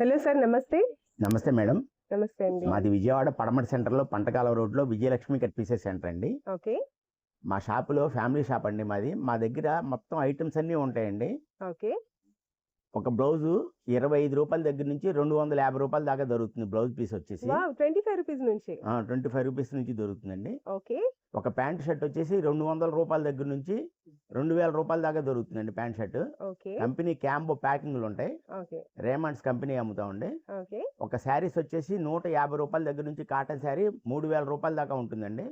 Hello sir నమస్తే. నమస్తే madam. నమస్తే అండి. మాది విజయవాడ పడమటి సెంటర్లో పంటకాల రోడ్లో విజయలక్ష్మి కట్ పీసెస్ సెంటర్ అండి. ఓకే. మా షాపులో ఫ్యామిలీ షాప్ అండి మాది. మా దగ్గర మొత్తం ఐటమ్స్ అన్నీ ఉంటాయండి. ఓకే. ఒక బ్లౌజు ఇరవై ఐదు రూపాయల దగ్గర నుంచి రెండు వందల యాభై రూపాయల దాకా దొరుకుతుంది బ్లౌజ్ పీస్ వచ్చేసి. ట్వంటీ ఫైవ్ రూపీస్ నుంచి. ట్వంటీ ఫైవ్ రూపీస్ నుంచి దొరుకుతుందండి. ఓకే. ఒక ప్యాంట్ షర్ట్ వచ్చేసి రెండు వందల రూపాయల దగ్గర నుంచి రెండు వేల రూపాయల దాకా దొరుకుతుందండి ప్యాంట్ షర్ట్. కంపెనీ క్యాంబో ప్యాకింగ్లు ఉంటాయి. రేమండ్స్ కంపెనీ అమ్ముతామండి. ఒక శారీస్ వచ్చేసి నూట యాభై రూపాయల దగ్గర నుంచి కాటన్ శారీ మూడు వేల రూపాయల దాకా ఉంటుందండి.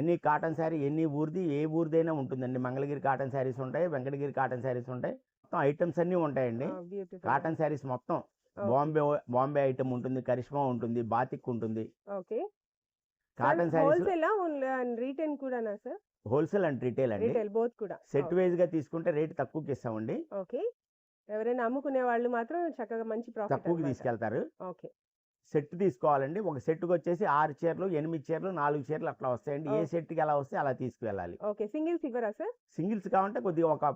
ఎన్ని కాటన్ శారీ ఎన్ని ఊరిది ఏ ఊరిదైనా ఉంటుందండి. మంగళగిరి కాటన్ శారీస్ ఉంటాయి వెంకటగిరి కాటన్ శారీస్ ఉంటాయి. మొత్తం ఐటమ్స్ అన్నీ ఉంటాయండి. కాటన్ శారీస్ మొత్తం. బాంబే బాంబే ఐటమ్ ఉంటుంది కరిష్మా ఉంటుంది బాతిక్ ఉంటుంది. Okay. Cotton saris retail sir? Wholesale and retail అండి. రీటైల్ బోత్ కూడా. సెట్ వైజ్గా తీసుకుంటే రేట్ తక్కువకి ఇస్తామండి ఓకే. ఎవరైనా అమ్ముకునే వాళ్ళు మాత్రం చక్కగా మంచి తక్కువకి తీసుకెళ్తారు. ఓకే. సెట్ తీసుకోవాలండి. ఒక సెట్కి వచ్చేసి ఆరు చీరలు ఎనిమిది చీరలు నాలుగు చీరలు అట్లా వస్తాయండి. ఏ. సెట్కి ఎలా వస్తే అలా తీసుకువెళ్ళాలి. ఓకే. సింగిల్స్ ఇవ్వరా సార్? సింగిల్స్ కావాలంటే కొద్దిగా ఒక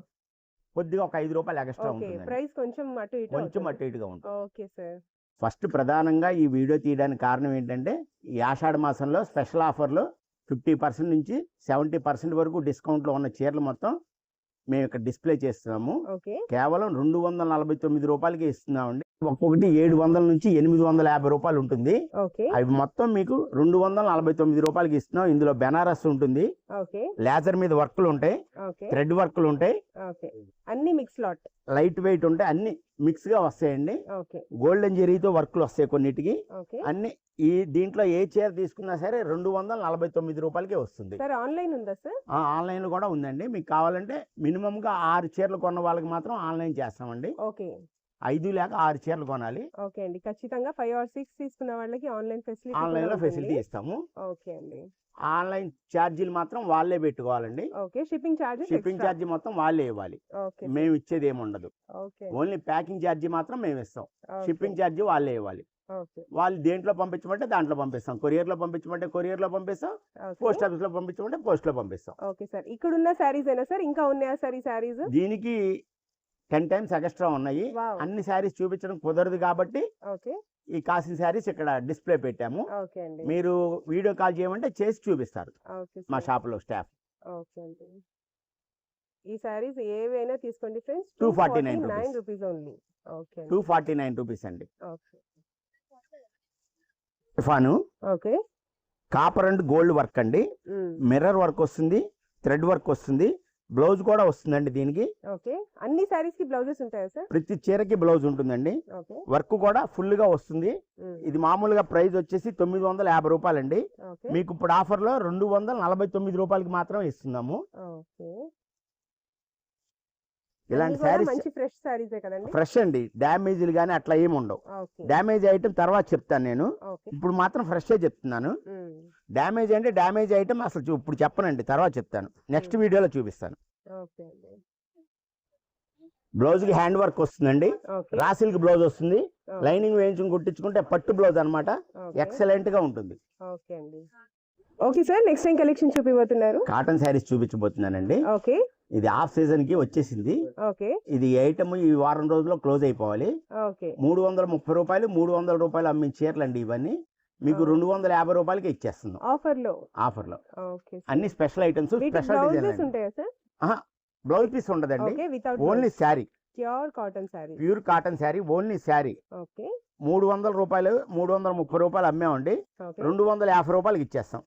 కొద్దిగా ఒక ఐదు రూపాయలు ఎక్స్ట్రా ఉంటుంది ప్రైస్ కొంచెం అటు ఇటు కొంచెం అటు ఇటుగా ఉంటుంది. Okay sir. ఫస్ట్ ప్రధానంగా ఈ వీడియో తీయడానికి కారణం ఏంటంటే ఈ ఆషాఢ మాసంలో స్పెషల్ ఆఫర్లో ఫిఫ్టీ పర్సెంట్ నుంచి సెవెంటీ పర్సెంట్ వరకు డిస్కౌంట్లో ఉన్న చీరలు మొత్తం మేము ఇక్కడ డిస్ప్లే చేస్తున్నాము. కేవలం రెండు వందల నలభై తొమ్మిది రూపాయలకి ఇస్తున్నామండి. ఒక్కొక్కటి ఏడు వందల నుంచి ఎనిమిది వందల యాభై రూపాయలు ఉంటుంది. అవి మొత్తం మీకు రెండు వందల నలభై తొమ్మిది రూపాయలకి ఇస్తున్నాం. ఇందులో బెనారస్ ఉంటుంది. లేజర్ మీద వర్క్లు ఉంటాయి. థ్రెడ్ వర్క్లు ఉంటాయి. అన్ని మిక్స్ లాట్. లైట్ వెయిట్ ఉంటాయి అన్ని మిక్స్గా వస్తాయండి గోల్డెన్ జెరీతో వర్క్లు వస్తాయి కొన్నిటికి. అన్ని ఈ దీంట్లో ఏ చీర తీసుకున్నా సరే రెండు వందల నలభై తొమ్మిది రూపాయలకే వస్తుంది. సార్ ఆన్లైన్ ఉందా సార్? ఆ, ఆన్లైన్లో కూడా ఉందండి. మీకు కావాలంటే మినిమం గా ఆరు చీరలు కొన్న వాళ్ళకి మాత్రం ఆన్లైన్ చేస్తామండి. ఓకే. ఐదు లేక ఆరు చీరలు కొనాలి. ఓకే అండి. ఖచ్చితంగా ఫైవ్ ఆర్ సిక్స్ తీసుకున్న వాళ్ళకి ఆన్లైన్ ఫెసిలిటీ ఆన్లైన్లో ఫెసిలిటీ ఇస్తాము. ఓకే అండి. ఆన్లైన్ ఛార్జీలు మాత్రం వాళ్ళే పెట్టుకోవాలండి. ఓకే. షిప్పింగ్ చార్జెస్ షిప్పింగ్ ఛార్జీ మొత్తం వాళ్ళే ఇవ్వాలి. ఓకే. మేము ఇచ్చేది ఏమి ఉండదు. ఓకే ఓన్లీ ప్యాకింగ్ ఛార్జీ మాత్రం మేము ఇస్తాం. షిప్పింగ్ ఛార్జీ వాళ్ళే ఇవ్వాలి. వాళ్ళు దేంట్లో పంపించమంటే దాంట్లో పంపిస్తాం. కొరియర్లో పంపించమంటే కొరియర్లో పంపిస్తాం పోస్ట్ ఆఫీస్లో పంపించమంటే పోస్ట్లో పంపిస్తాం. Okay sir. ఇక్కడ ఉన్న శారీస్ అయినా సార్? ఇంకా ఉన్నాయా సార్ ఈ శారీస్? దీనికి టెన్ టైమ్స్ ఎక్స్ట్రా ఉన్నాయి. అన్ని శారీస్ చూపించడం కుదరదు కాబట్టి ఓకే. ఈ కాసిన శారీస్ ఇక్కడ డిస్ప్లే పెట్టాము. మీరు వీడియో కాల్ చేయమంటే చేసి చూపిస్తారు మా. షాప్లో స్టాఫ్. ఈ శారీస్ ఏవైనా తీసుకోండి friends. 249 nine rupees. Rupees. Only. Okay two forty nine rupees అండి. Okay. ఇఫాను okay. Copper and gold work అండి. మిర్రర్ వర్క్ వస్తుంది థ్రెడ్ వర్క్ వస్తుంది. బ్లౌజ్ కూడా వస్తుందండి దీనికి. ఓకే. అన్ని శారీస్కి బ్లౌజెస్ ఉంటాయా సార్? ప్రతి చీరకి బ్లౌజ్ ఉంటుందండి. వర్క్ కూడా ఫుల్గా వస్తుంది ఇది మామూలుగా ప్రైస్ వచ్చేసి తొమ్మిది వందల యాభై రూపాయలండి. మీకు ఇప్పుడు ఆఫర్లో రెండు వందల నలభై తొమ్మిది రూపాయలకి మాత్రం ఇస్తున్నాము. ఇలాంటి శారీస్ ఫ్రెష్ శారీసే కదండి? ఫ్రెష్ అండి. డ్యామేజ్లు కానీ అట్లా ఏమి ఉండవు. డ్యామేజ్ ఐటమ్ తర్వాత చెప్తాను నేను. ఇప్పుడు మాత్రం ఫ్రెష్ చెప్తున్నాను. డ్యామేజ్ అంటే డ్యామేజ్ ఐటమ్ అసలు ఇప్పుడు చెప్పనండి. తర్వాత చెప్తాను. నెక్స్ట్. వీడియోలో చూపిస్తాను. బ్లౌజ్కి హ్యాండ్ వర్క్ వస్తుందండి. ఓకే. రా సిల్క్ బ్లౌజ్ వస్తుంది. లైనింగ్ వేయించుకుని కుట్టించుకుంటే పట్టు బ్లౌజ్ అన్నమాట. ఓకే. ఎక్సలెంట్గా ఉంటుంది. Okay sir next time collection చూపిపోతున్నారు cotton saris చూపించబోతున్నానండి. ఓకే. ఇది హాఫ్ సీజన్కి వచ్చేసింది. ఓకే. ఇది ఐటమ్ ఈ వారం రోజుల్లో క్లోజ్ అయిపోవాలి. ఓకే. మూడు వందల ముప్పై రూపాయలు మూడు వందల రూపాయలు అమ్మిన చీరలు అండి ఇవన్నీ. మీకు. రెండు వందల యాభై రూపాయలకి ఇచ్చేస్తున్నాం. ఆఫర్లో ఆఫర్లో ఓకే అన్ని స్పెషల్ ఐటమ్స్ స్పెషల్ డిజైన్ ఉంటాయా సార్? బ్లౌజ్ పీస్ ఉండదండి. Okay without only sari pure cotton sari pure cotton sari only sari okay. మూడు వందల రూపాయలు మూడు వందల ముప్పై రూపాయలు అమ్మామండి. ఓకే. రెండు వందల యాభై రూపాయలకి ఇచ్చేస్తాం.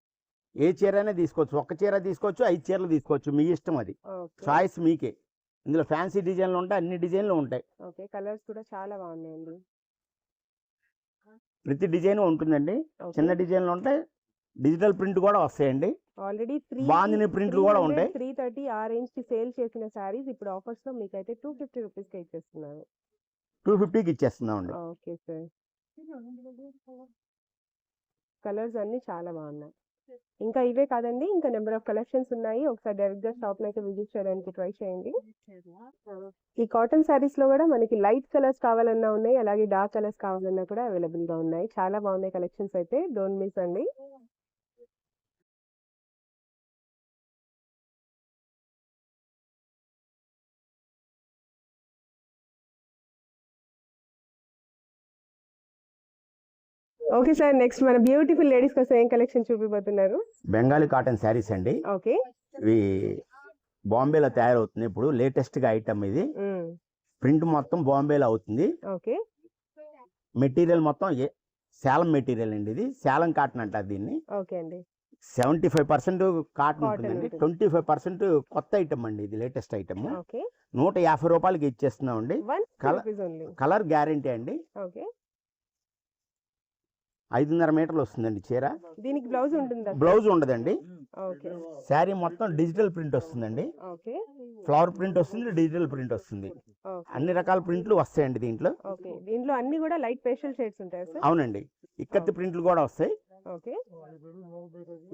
ఏ చీర అయినా తీసుకోవచ్చు. ఒక్క చీర తీసుకోవచ్చు ఐదు చీరలు తీసుకోవచ్చు. మీ ఇష్టం అది. చాయిస్ మీకే. ఇందులో ఫ్యాన్సీ డిజైన్లు ఉంటాయి అన్ని డిజైన్లు ఉంటాయి. ఓకే. కలర్స్ కూడా చాలా బాగున్నాయండి. ప్రతి డిజైన్ ఉంటుందండి. చిన్న డిజైన్లు ఉంటాయి. డిజిటల్ ప్రింట్ కూడా వస్తాయండి. ఆల్రెడీ త్రీ బాందిని ప్రింట్లు కూడా ఉంటాయి. త్రీ థర్టీ ఆ రేంజ్కి సేల్ చేసిన ఇప్పుడు ఆఫర్స్లో మీకు అయితే టూ ఫిఫ్టీ రూపీస్కి ఇచ్చేస్తున్నారు టూ ఫిఫ్టీకి ఇచ్చేస్తున్నామండి. Okay sir. కలర్స్ అన్ని చాలా బాగున్నాయి. ఇంకా ఇవే కాదండి ఇంకా నెంబర్ ఆఫ్ కలెక్షన్స్ ఉన్నాయి. ఒకసారి డైరెక్ట్గా షాప్ అయితే విజిట్ చేయడానికి ట్రై చేయండి. ఈ కాటన్ శారీస్లో కూడా మనకి లైట్ కలర్స్ కావాలన్నా ఉన్నాయి అలాగే డార్క్ కలర్స్ కావాలన్నా కూడా అవైలబుల్గా ఉన్నాయి. చాలా బాగున్నాయి కలెక్షన్స్ అయితే. డోంట్ మిస్ అండి. ఓకే సార్ నెక్స్ట్ మన బ్యూటిఫుల్ లేడీస్ కోసం ఏం కలెక్షన్ చూపిపోతున్నారు బెంగాలీ కాటన్ శారీస్ అండి. ఓకే ఇవి బాంబేలో తయారవుతుంది. ఇప్పుడు లేటెస్ట్గా ఐటమ్ ఇది. ప్రింట్ మొత్తం బాంబేలో అవుతుంది. ఓకే మెటీరియల్ మొత్తం సేలం మెటీరియల్ అండి ఇది. సేలం కాటన్ అంటారు దీన్ని. ఓకే అండి. సెవెంటీ ఫైవ్ పర్సెంట్ కాటన్ ఉంటుందండి. ఉంటుంది. ట్వంటీ ఫైవ్ పర్సెంట్ కొత్త ఐటమ్ అండి ఇది లేటెస్ట్ ఐటమ్ ఓకే నూట యాభై రూపాయలకి ఇచ్చేస్తున్నాం అండి కలర్ గ్యారంటీ అండి. ఓకే ఐదున్నర మీటర్లు వస్తుందండి చీర. దీనికి బ్లౌజ్ ఉంటుందా బ్లౌజ్ ఉండదండి. ఓకే. శారీ మొత్తం డిజిటల్ ప్రింట్ వస్తుందండి. ఫ్లవర్ ప్రింట్ వస్తుంది డిజిటల్ ప్రింట్ వస్తుంది. అన్ని రకాల ప్రింట్లు వస్తాయండి దీంట్లో. దీంట్లో అన్ని కూడా లైట్ పేషల్ షేడ్స్ ఉంటాయి అవునండి. ఇక్కత్తు ప్రింట్లు కూడా వస్తాయి.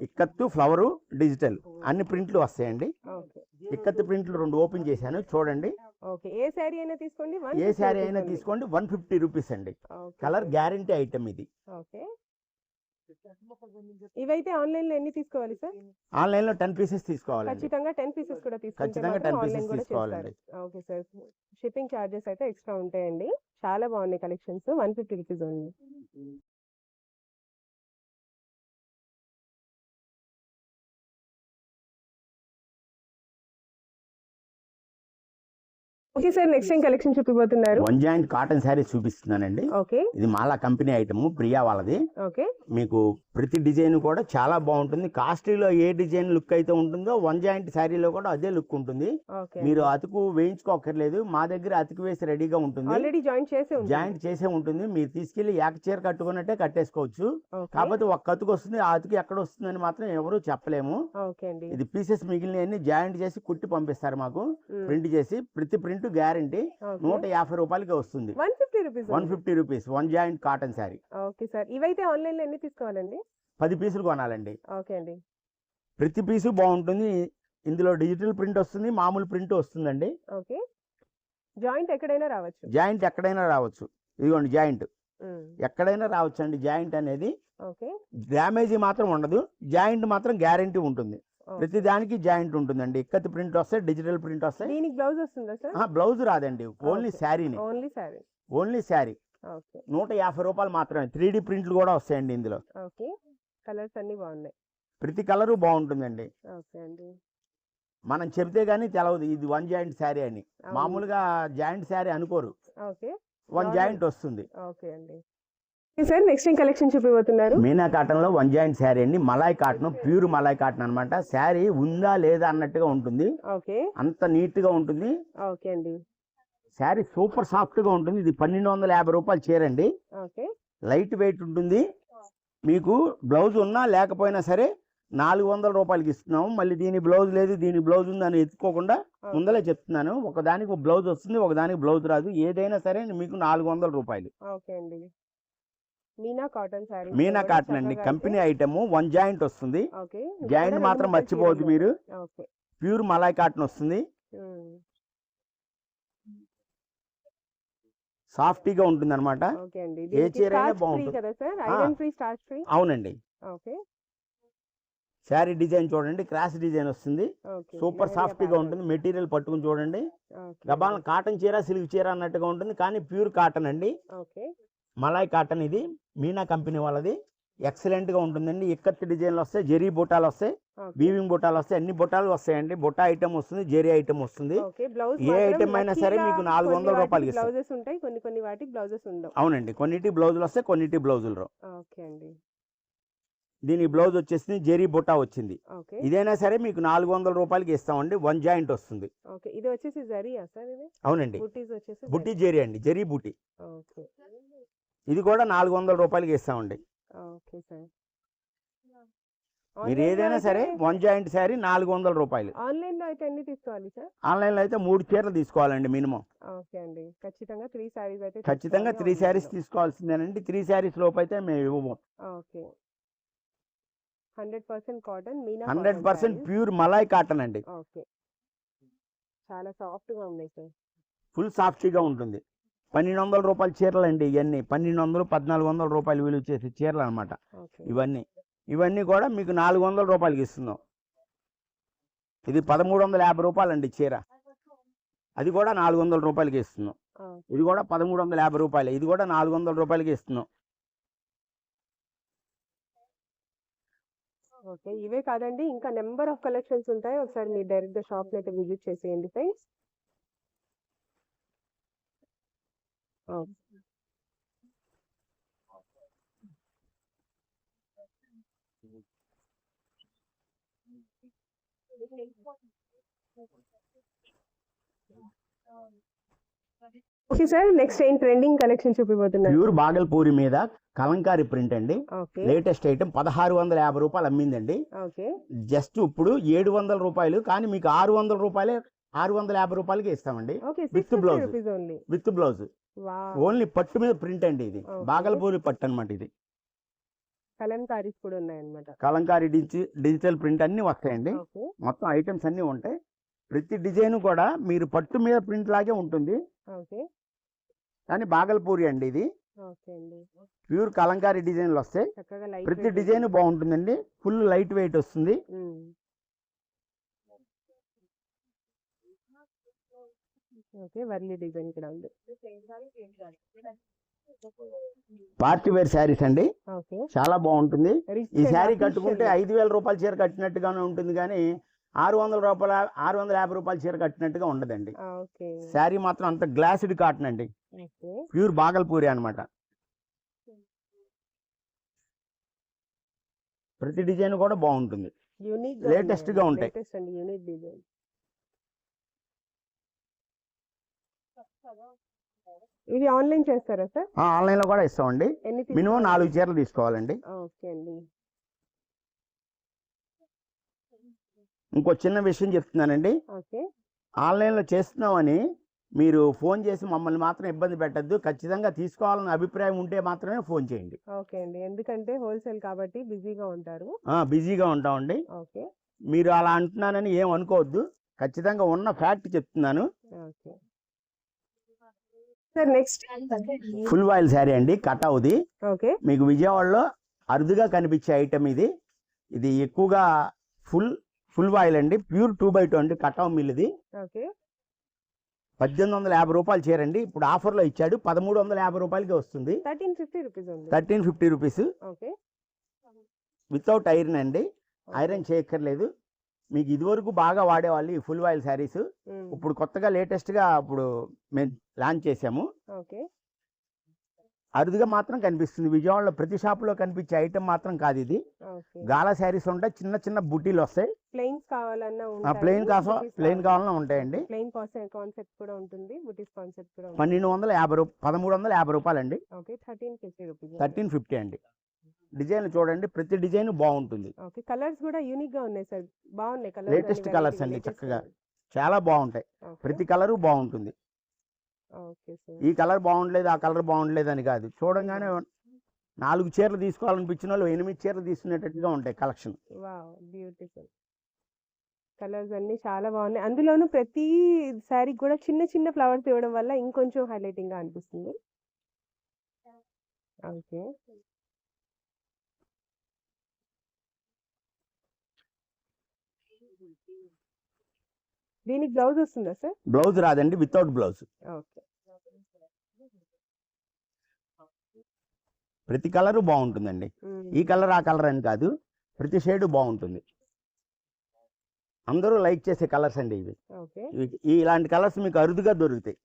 ఇక్కత్తు ఫ్లవరు డిజిటల్. అన్ని ప్రింట్లు వస్తాయండి. ఇక్కత్తు ప్రింట్లు రెండు ఓపెన్ చేశాను చూడండి. ఓకే. ఏ శారీ అయినా తీసుకోండి వన్ ఏ శారీ అయినా తీసుకోండి వన్ ఫిఫ్టీ రూపీస్ అండి. కలర్ గ్యారంటీ ఐటమ్ ఇది. ఓకే. ఇవైతే ఆన్లైన్లో ఎన్ని తీసుకోవాలి సార్? ఆన్లైన్లో టెన్ పీసెస్ తీసుకోవాలండి. ఖచ్చితంగా టెన్ పీసెస్ కూడా ఖచ్చితంగా మాత్రం 10 ఆన్లైన్ pieces కూడా తీసుకోవాలండి. Okay sir. షిప్పింగ్ చార్జెస్ అయితే ఎక్స్ట్రా ఉంటాయండి. చాలా బాగున్నాయి collections. One fifty rupees only. Okay sir next time collection చూపిపోతున్నారు one joint cotton sari చూపిస్తున్నానండి. ఓకే ఇది మాలా కంపెనీ ఐటమ్ ప్రియా వాళ్ళది. ఓకే మీకు ప్రతి డిజైన్ కూడా చాలా బాగుంటుంది. కాస్ట్లీలో ఏ డిజైన్ లుక్ అయితే ఉంటుందో వన్ జాయింట్ శారీలో కూడా అదే లుక్ ఉంటుంది. మీరు అతుకు వేయించుకోకర్లేదు మా దగ్గర అతుకు వేసి రెడీగా ఉంటుంది. ఆల్రెడీ జాయిన్ చేసే జాయింట్ చేసే ఉంటుంది. మీరు తీసుకెళ్ళి ఏక చీర కట్టుకున్నట్టే కట్టేసుకోవచ్చు. కాకపోతే ఒక అతుకు వస్తుంది. ఆ అతుకు ఎక్కడ వస్తుందని మాత్రం ఎవరు చెప్పలేము. ఇది పీసెస్ మిగిలినవన్నీ జాయింట్ చేసి కుట్టి పంపిస్తారు మాకు. ప్రింట్ చేసి ప్రతి ప్రింట్ గ్యారంటీ ఓకే. నూట యాభై రూపాయలకి వస్తుంది. One fifty rupees one fifty rupees one joint cotton sari. Okay sir. ఇవైతే ఆన్లైన్లో ఎన్ని తీసుకోవాలండి? పది పీసులు కొనాలండి. ఓకే అండి. ప్రతి పీసు బాగుంటుంది. ఇందులో డిజిటల్ ప్రింట్ వస్తుంది మామూలు ప్రింట్ వస్తుందండి. ఓకే. జాయింట్ ఎక్కడైనా రావచ్చు. జాయింట్ ఎక్కడైనా రావచ్చు. ఇదిగోండి జాయింట్. ఎక్కడైనా రావచ్చు అండి జాయింట్ అనేది. ఓకే. డ్యామేజీ మాత్రం ఉండదు. జాయింట్ మాత్రం గ్యారంటీ ఉంటుంది. ప్రతి దానికి జాయింట్ ఉంటుందండి. ఇక్కత్తి ప్రింట్ వస్తాయి డిజిటల్ ప్రింట్ వస్తాయి. దీనికి బ్లౌజ్ వస్తుందా సార్? బ్లౌజ్ రాదండి. ఓన్లీ. శారీని. Only sari only sari. నూట యాభై రూపాయలు మాత్రమే. త్రీ ప్రింట్లు కూడా వస్తాయండి ఇందులో. ఓకే. కలర్స్ అన్ని బాగున్నాయి. ప్రతి కలరు బాగుంటుందండి. ఓకే అండి. మనం చెప్తే గానీ తెలవదు. ఇది వన్ జాయింట్ శారీ అని. మామూలుగా జాయింట్ శారీ అనుకోరు. ఓకే. వన్. జాయింట్ వస్తుంది. ఓకే అండి. సార్ నెక్స్ట్ టైం కలెక్షన్ చూపిపోతున్నారు మీనా కాటన్లో వన్ జాయింట్ శారీ అండి. Malai cotton pure Malai cotton అన్నమాట. శారీ ఉందా లేదా అన్నట్టుగా ఉంటుంది. ఓకే అంత నీట్గా ఉంటుంది. ఓకే అండి. శారీ సూపర్ సాఫ్ట్గా ఉంటుంది. ఇది పన్నెండు వందల యాభై రూపాయలు చీరండి ఓకే లైట్ వెయిట్ ఉంటుంది. మీకు బ్లౌజ్ ఉన్నా లేకపోయినా సరే నాలుగు వందల రూపాయలకి ఇస్తున్నాము. మళ్ళీ దీని బ్లౌజ్ లేదు దీని బ్లౌజ్ ఉందని ఎత్తుకోకుండా ముందలే చెప్తున్నాను. ఒకదానికి ఒక బ్లౌజ్ వస్తుంది ఒకదానికి బ్లౌజ్ రాదు. ఏదైనా సరే మీకు నాలుగు వందల రూపాయలు. ఓకే అండి. Meena cotton sari Meena cotton అండి. కంపెనీ ఐటమ్ వన్ జాయింట్ వస్తుంది. జాయింట్ మాత్రం మర్చిపోవద్దు మీరు. ప్యూర్ మలాయ్ కాటన్ వస్తుంది. మ్మ్. సాఫ్టీగా ఉంటుంది అనమాట ఏ చీర బాగుంటుంది. అవునండి. శారీ డిజైన్ చూడండి. క్రాస్ డిజైన్ వస్తుంది. సూపర్ సాఫ్టీగా ఉంటుంది. మెటీరియల్ పట్టుకుని చూడండి. గబాల్ కాటన్ చీర సిల్క్ చీర అన్నట్టుగా ఉంటుంది. కానీ ప్యూర్ కాటన్ అండి. మలాయ్ కాటన్ ఇది. మీనా కంపెనీ వాళ్ళది. ఎక్సలెంట్గా ఉంటుందండి. ఇక్కత్ డిజైన్లు వస్తాయి జెరీ బుట్టాలు వస్తాయి వీవింగ్ బుట్టాలు వస్తాయి అన్ని బుట్టాలు వస్తాయండి. బుట్టా ఐటమ్ వస్తుంది జెరీ ఐటమ్ వస్తుంది. ఏ item అయినా సరే మీకు 400 రూపాయలకి ఇస్తాం. బ్లౌజెస్ ఉంటాయి కొన్ని కొన్ని వాటికి బ్లౌజెస్ ఉండవు. అవునండి. కొన్నిటి బ్లౌజులు వస్తాయి కొన్నిటి బ్లౌజులు ఓకే అండి. దీని బ్లౌజ్ వచ్చేసి జెరీ బుట్టా వచ్చింది. ఇదైనా సరే మీకు నాలుగు వందల రూపాయలకి ఇస్తామండి. వన్ జాయింట్ వస్తుంది. ఓకే. ఇది వచ్చేసి అవునండి. బుట్టి జెరీ అండి. జెరీ బుట్టి ఓకే. ఇది కూడా నాలుగు వందల రూపాయలకి ఇస్తామండి. Okay sir. మీరు ఏదైనా సరే వన్ జాయింట్ శారీ నాలుగు వందల రూపాయలు. ఆన్లైన్లో అయితే ఎన్ని తీసుకోవాలి సార్? అయితే మూడు చీరలు తీసుకోవాలండి మినిమం. ఓకే అండి. ఖచ్చితంగా త్రీ సారీస్ అయితే ఖచ్చితంగా త్రీ శారీస్. తీసుకోవాల్సిందేనండి. త్రీ శారీస్ లోపు అయితే మేము ఇవ్వము. Okay. Hundred percent cotton Meena hundred percent. Pure Malai cotton అండి. ఓకే. చాలా సాఫ్ట్గా ఉన్నాయి సార్. ఫుల్ సాఫ్టీగా ఉంటుంది. పన్నెండు వందల రూపాయల చీరలు అండి ఇవన్నీ పన్నెండు వందలు పద్నాలుగు వందల రూపాయలు విలువ చేసే చీరలు అనమాట ఇవన్నీ. ఇవన్నీ కూడా మీకు నాలుగు వందల రూపాయలకి ఇస్తున్నాం. ఇది పదమూడు వందల యాభై రూపాయలు అండి చీర. అది కూడా నాలుగు వందల రూపాయలకి ఇస్తున్నాం. ఇది కూడా పదమూడు వందల యాభై రూపాయలు. ఇది కూడా నాలుగు వందల రూపాయలకి ఇస్తున్నాం. ఓకే. ఇవే కాదండి. ఇంకా నెంబర్ ఆఫ్ కలెక్షన్స్ ఉంటాయి. ఒకసారి మీ డైరెక్ట్గా షాప్ని అయితే విజిట్ చేసేయండి. ఫ్రెండ్స్ ఓకే సార్ నెక్స్ట్ ఏం ట్రెండింగ్ కలెక్షన్ చూపిపోతున్నారు ప్యూర్ బాగల్పూరి మీద కలంకారీ ప్రింట్ అండి. లేటెస్ట్ ఐటమ్ పదహారు వందల యాభై రూపాయలు అమ్మిందండి. ఓకే. జస్ట్ ఇప్పుడు ఏడు వందల రూపాయలు కానీ మీకు ఆరు వందల రూపాయలే ఆరు వందల యాభై రూపాయలకి ఇస్తామండి. Rupees only. With blouse. Only పట్టు మీద ప్రింట్ అండి ఇది. బాగల్పూరి పట్టు అన్నమాట ఇది. కలంకారీస్ కూడా ఉన్నాయన్నమాట. కలంకారీ డిజి డిజిటల్ ప్రింట్ అన్ని వస్తాయండి. మొత్తం ఐటమ్స్ అన్ని ఉంటాయి. ప్రతి డిజైన్ కూడా మీరు పట్టు మీద ప్రింట్ లాగే ఉంటుంది. కానీ బాగల్పూరి అండి ఇది. ప్యూర్ కలంకారీ డిజైన్లు వస్తాయి. ప్రతి డిజైన్ బాగుంటుందండి. ఫుల్ లైట్ వెయిట్ వస్తుంది ఓకే వర్లీ డిజైన్ కూడా ఉంది. పార్టీ వేర్ శారీస్ అండి. చాలా బాగుంటుంది. ఈ శారీ. కట్టుకుంటే ఐదు వేల రూపాయల చీర కట్టినట్టుగానే ఉంటుంది కానీ ఆరు వందల రూపాయల ఆరు వందల యాభై రూపాయల చీర కట్టినట్టుగా ఉండదండి. శారీ మాత్రం అంత గ్లాస్డ్ కాటన్ అండి. ప్యూర్ బాగల్పూరి అన్నమాట. ప్రతి డిజైన్ కూడా బాగుంటుంది. Latest గా ఉంటాయి. అండి ఇది ఆన్లైన్ చేస్తారా సార్? ఆన్లైన్లో కూడా ఇస్తామండి. ఎన్ని మినిమం? నాలుగు చీరలు తీసుకోవాలండి. ఓకే అండి. ఇంకో చిన్న విషయం చెప్తున్నానండి. ఓకే. ఆన్లైన్లో చేస్తున్నామని మీరు ఫోన్ చేసి మమ్మల్ని మాత్రం ఇబ్బంది పెట్టద్దు. ఖచ్చితంగా తీసుకోవాలన్న అభిప్రాయం ఉంటే మాత్రమే ఫోన్ చేయండి. ఓకే అండి. ఎందుకంటే హోల్సేల్ కాబట్టి బిజీగా ఉంటారు. ఆ, బిజీగా ఉంటామండి. ఓకే. మీరు అలా అంటున్నానని ఏం అనుకోవద్దు. ఖచ్చితంగా ఉన్న ఫ్యాక్ట్ చెప్తున్నాను. Okay. Next full voile sari అండి కటౌది ఓకే మీకు విజయవాడలో అరుదుగా కనిపించే ఐటమ్ ఇది. ఇది ఎక్కువగా ఫుల్ ఫుల్ వాయిల్ అండి. ప్యూర్ టూ బై టూ అండి కటావ్ మిల్ ఇది ఓకే పద్దెనిమిది వందల యాభై రూపాయలు చీరండి ఇప్పుడు ఆఫర్లో ఇచ్చాడు పదమూడు వందల యాభై రూపాయలకి వస్తుంది. Thirteen fifty rupees thirteen fifty rupees okay without iron అండి. ఐరన్ చేయక్కర్లేదు. మీకు ఇదివరకు బాగా వాడేవాళ్ళు ఈ ఫుల్ వాయిల్ శారీస్. ఇప్పుడు కొత్తగా లేటెస్ట్గా ఇప్పుడు మేము లాంచ్ చేసాము ఓకే. అరుదుగా మాత్రం కనిపిస్తుంది. విజయవాడలో ప్రతి షాపులో కనిపించే ఐటమ్ మాత్రం కాదు ఇది. గాలా శారీస్ ఉంటాయి. చిన్న చిన్న బుట్టీలు వస్తాయి. ప్లెయిన్స్ కావాలన్నా ప్లెయిన్ కాసో ప్లెయిన్ కావాలన్నా ఉంటాయండి. ప్లెయిన్ కాన్సెప్ట్ కూడా ఉంటుంది. బుటీస్ కాన్సెప్ట్ కూడా పన్నెండు వందల యాభై రూపాయలు పదమూడు వందల యాభై ఫిఫ్టీ రూపీస్ థర్టీన్ ఫిఫ్టీ అండి. డిజైన్ చూడండి ప్రతి డిజైన్ బాగుంటుంది. ఓకే కలర్స్ కూడా యూనిక్గా ఉన్నాయి సార్. బాగున్నాయి కలర్స్ Latest colours అండి, చక్కగా. చాలా బాగుంటాయి. ప్రతి కలరు బాగుంటుంది. Okay sir. ఈ కలర్ బాగుండలేదు ఆ కలర్ బాగుండలేదు అని కాదు. చూడంగానే నాలుగు చీరలు తీసుకోవాలనిపించిన వాళ్ళు ఎనిమిది చీరలు తీసుకునేటట్టుగా ఉంటాయి కలెక్షన్ వావ్ బ్యూటిఫుల్. కలర్స్ అన్ని చాలా బాగున్నాయి. అందులోనూ ప్రతి శారీ కూడా చిన్న చిన్న ఫ్లవర్స్ ఇవ్వడం వల్ల ఇంకొంచెం హైలైటింగ్గా అనిపిస్తుంది. ఓకే. దీనికి బ్లౌజ్ వస్తుందా సార్? బ్లౌజ్ రాదండి వితౌట్ బ్లౌజ్. ఓకే. ప్రతి కలరు బాగుంటుందండి. ఈ కలర్ ఆ కలర్ అని కాదు ప్రతి షేడ్ బాగుంటుంది. అందరూ లైక్ చేసే కలర్స్ అండి ఇవి. ఇలాంటి కలర్స్ మీకు అరుదుగా దొరుకుతాయి.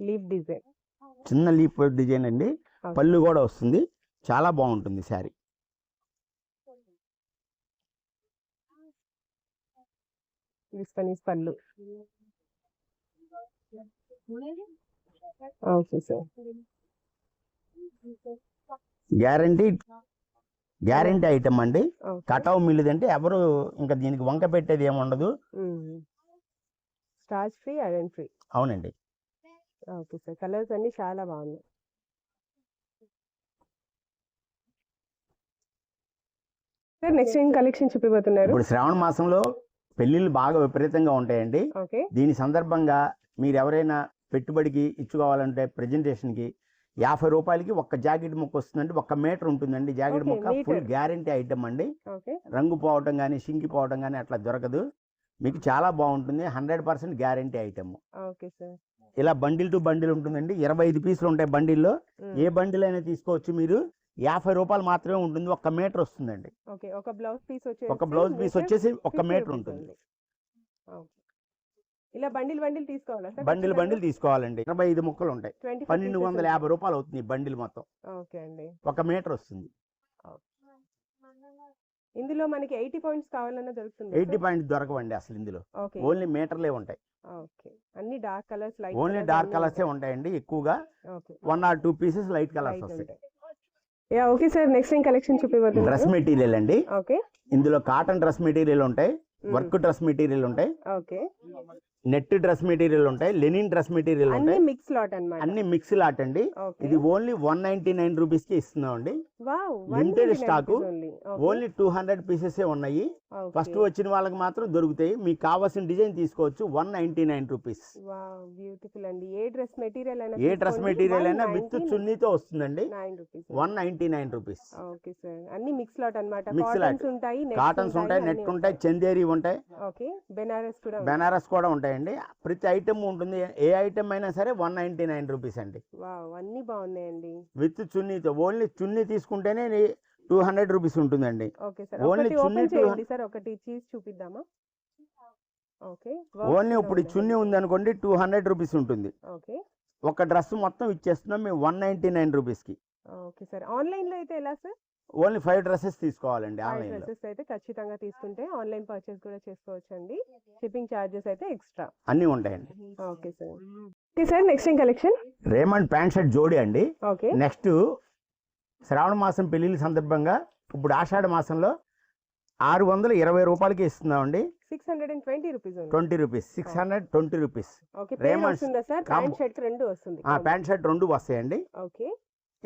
లీఫ్ డిజైన్ చిన్న లీప్ డిజైన్ అండి. పళ్ళు కూడా వస్తుంది. చాలా బాగుంటుంది శారీ. విస్పనీస్ పళ్ళు. Okay sir guarantee guarantee item అండి. కటావ్ మిల్లుదంటే ఎవరు ఇంకా దీనికి వంక పెట్టేది ఏమి ఉండదు. Starch free iron free. అవునండి. Okay sir. కలర్స్ అన్ని చాలా బాగున్నాయి. సార్ నెక్స్ట్ ఏం కలెక్షన్ చూపిపోతున్నారు ఇప్పుడు శ్రావణ మాసంలో పెళ్ళిళ్ళు బాగా విపరీతంగా ఉంటాయండి. ఓకే. దీని సందర్భంగా మీరు ఎవరైనా పెట్టుబడికి ఇచ్చుకోవాలంటే ప్రజెంటేషన్కి యాభై రూపాయలకి ఒక్క జాకెట్ ముక్క వస్తుందండి. ఒక్క మీటర్ ఉంటుందండి. జాకెట్ ముక్క ఫుల్. గ్యారంటీ ఐటమ్ అండి. రంగు పోవటం కానీ సింకి పోవటం కానీ అట్లా దొరకదు. మీకు చాలా బాగుంటుంది. Hundred percent guarantee item. Okay sir. ఇలా బండిల్ టు బండిల్ ఉంటుందండి. ఇరవై ఐదు పీసులు ఉంటాయి బండిల్లో. ఏ బండిల్ అయినా తీసుకోవచ్చు మీరు. యాభై రూపాయలు మాత్రమే ఉంటుంది. ఒక్క మీటర్ వస్తుందండి. ఒక బ్లౌజ్ పీస్ వచ్చేసి ఒక బ్లౌజ్ పీస్ meter వచ్చేసి ఒక్క 50 మీటర్ ఉంటుంది. ఇలా బండిల్ బండిల్ తీసుకోవాలా సార్? బండిల్ బండిల్ తీసుకోవాలండి. ఇరవై ఐదు ముక్కలు ఉంటాయి. పన్నెండు వందల యాభై రూపాయలు అవుతుంది బండిల్ మొత్తం. ఓకే అండి. ఒక మీటర్ వస్తుంది. ఇందులో మనకి ఎయిటీ పాయింట్స్ కావాలన్నా దొరుకుతుంది ఎయిటీ పాయింట్స్ దొరకవండి అసలు ఇందులో. ఓన్లీ మీటర్లే ఉంటాయి. ఓకే. అన్ని dark colours light only dark కలర్సే ఉంటాయండి ఎక్కువగా. One or two pieces light colours వస్తాయి. Yeah okay sir. నెక్స్ట్ ఏం కలెక్షన్ డ్రెస్ చూపివ్వదు మెటీరియల్ అండి. ఓకే. ఇందులో కాటన్ డ్రెస్ మెటీరియల్ ఉంటాయి. వర్క్ డ్రెస్ మెటీరియల్ ఉంటాయి. ఓకే. నెట్ డ్రెస్ మెటీరియల్ ఉంటాయి లెనిన్ డ్రెస్ మెటీరియల్ అన్ని ఉంటాయి. మిక్స్ లాట్ అన్ని మిక్స్ లాట్ అండి. ఇది ఓన్లీ వన్ నైన్టీ నైన్ రూపీస్కి ఇస్తున్నాం అండి wow limited stock, only two hundred pieces ఉన్నాయి. ఫస్ట్ వచ్చిన వాళ్ళకి మాత్రం దొరుకుతాయి. మీకు కావాల్సిన డిజైన్ తీసుకోవచ్చు one ninety nine rupees. Beautiful అండి. ఏ డ్రెస్ మెటీరియల్ అయినా ఏ డ్రెస్ మెటీరియల్ అయినా విత్ చున్నీతో వస్తుందండి. One ninety nine rupees. Okay sir. అన్ని మిక్స్ లాట్ అన్నమాట. Mix lot. కాటన్స్ ఉంటాయి కాటన్స్ ఉంటాయి నెట్ ఉంటాయి. చందేరి ఉంటాయి. ఓకే. బెనారస్ కూడా. బెనారస్ కూడా ఉంటాయండి ప్రతి ఐటమ్ ఉంటుంది. ఏ ఐటమ్ అయినా సరే వన్ నైన్టీ నైన్ రూపీస్ అండి. అన్ని బాగున్నాయండి. విత్ చున్నీతో ఓన్లీ చున్నీ తీసుకుంటేనే టూ హండ్రెడ్ రూపీస్ ఉంటుందండి. Only ఒకటి చున్నీ సార్ ఒకటి చీజ్ చూపిద్దామా? ఓకే ఓన్లీ ఇప్పుడు చున్నీ ఉంది అనుకోండి టూ హండ్రెడ్ రూపీస్ ఉంటుంది. ఓకే. ఒక డ్రెస్ మొత్తం ఇచ్చేస్తున్నాం మేము వన్ నైన్టీ నైన్ రూపీస్కి. ఓకే సార్ ఆన్లైన్లో అయితే ఎలా సార్? ఓన్లీ ఫైవ్ డ్రెస్సెస్ తీసుకోవాలండి ఫైవ్ ఆన్లైన్లో. డ్రెస్సెస్ అయితే ఖచ్చితంగా తీసుకుంటే ఆన్లైన్ పర్చేస్ కూడా చేసుకోవచ్చు అండి షిప్పింగ్ చార్జెస్ అయితే ఎక్స్ట్రా. అన్నీ ఉంటాయండి. Okay sir. Okay sir next ఏం కలెక్షన్? రేమండ్ ప్యాంట్ షర్ట్ జోడి అండి. ఓకే. నెక్స్ట్ శ్రావణ మాసం పెళ్ళిళ్ళ సందర్భంగా ఇప్పుడు ఆషాఢ మాసంలో ఆరు వందల ఇరవై రూపాయలకి ఇస్తున్నామండి. Six hundred and twenty rupees ఉంది. Twenty rupees six hundred twenty rupees. combo. Pant shirt రెండు వస్తుంది. ఆ ప్యాంట్ షర్ట్ రెండు వస్తాయండి. ఓకే.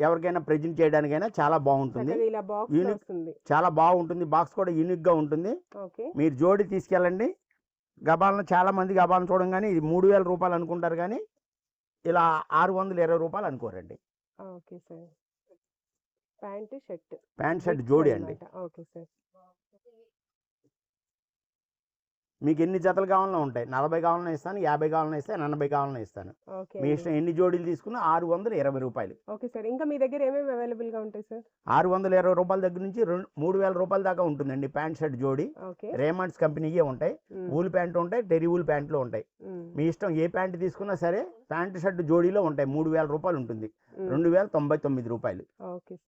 ఎవరికైనా ప్రజెంట్ చేయడానికైనా చాలా బాగుంటుంది. వస్తుంది. చాలా బాగుంటుంది. బాక్స్ కూడా యూనిక్గా ఉంటుంది మీరు జోడి తీసుకెళ్ళండి. గబాలను చాలా మంది గబాలను చూడంగానే ఇది మూడు వేల రూపాయలు అనుకుంటారు కానీ ఇలా ఆరు వందల ఇరవై రూపాయలు అనుకోరండి. Okay sir. Pant shirt. Pant shirt జోడి అండి. Okay sir. మీకు ఎన్ని జతలు కావాలన్నా ఉంటాయి. నలభై కావాలన్నా ఇస్తాను యాభై కావాలన్నా ఇస్తాను ఎనభై కావాలన్నా ఇస్తాను. మీ ఇష్టం ఎన్ని జోడీలు తీసుకున్నా ఆరు వందల ఇరవై రూపాయలు. Okay sir. ఇంకా మీ దగ్గర ఏమేమి అవైలబుల్గా ఉంటాయి సార్? ఆరు వందల ఇరవై రూపాయల దగ్గర నుంచి రెండు మూడు వేల రూపాయల దాకా ఉంటుందండి ప్యాంట్ షర్ట్ జోడి. రేమండ్స్ కంపెనీయే ఉంటాయి. ఊల్ ప్యాంట్లు ఉంటాయి టెరీ ఊల్ ప్యాంట్లు ఉంటాయి. మీ ఇష్టం ఏ ప్యాంట్ తీసుకున్నా సరే ప్యాంట్ షర్ట్ జోడీలో ఉంటాయి. మూడు వేల రూపాయలు ఉంటుంది. రెండు వేల తొంభై తొమ్మిది రూపాయలు. ఓకే